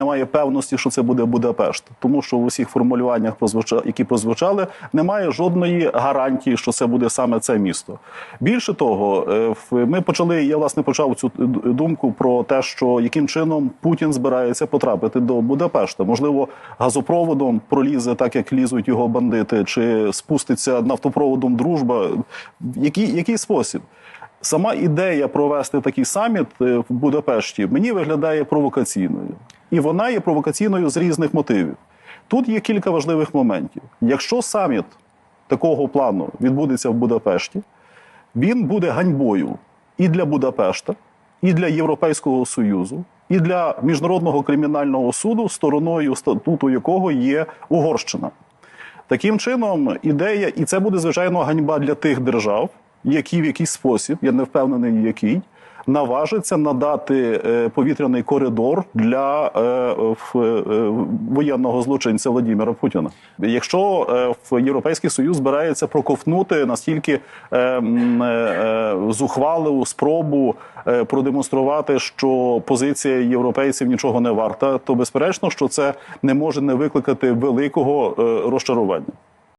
немає певності, що це буде Будапешт, тому що в усіх формулюваннях, які прозвучали, немає жодної гарантії, що це буде саме це місто. Більше того, е, ми почали. Я власне почав цю думку про те, що яким чином Путін збирається потрапити до Будапешта. Можливо, газопроводом пролізе так, як лізуть його бандити, чи спуститься нафтопроводом дружба. Який, який спосіб? Сама ідея провести такий саміт е, в Будапешті мені виглядає провокаційною, і вона є провокаційною з різних мотивів. Тут є кілька важливих моментів. Якщо саміт такого плану відбудеться в Будапешті, він буде ганьбою і для Будапешта, і для Європейського Союзу, і для міжнародного кримінального суду, стороною статуту якого є Угорщина. Таким чином, ідея, і це буде звичайно ганьба для тих держав, які в якийсь спосіб, я не впевнений, який, наважиться надати е, повітряний коридор для е, е, воєнного злочинця Владимира Путіна. Якщо в Європейський Союз збирається проковтнути настільки зухвалу спробу продемонструвати, що позиція європейців нічого не варта, то безперечно, що це не може не викликати великого розчарування.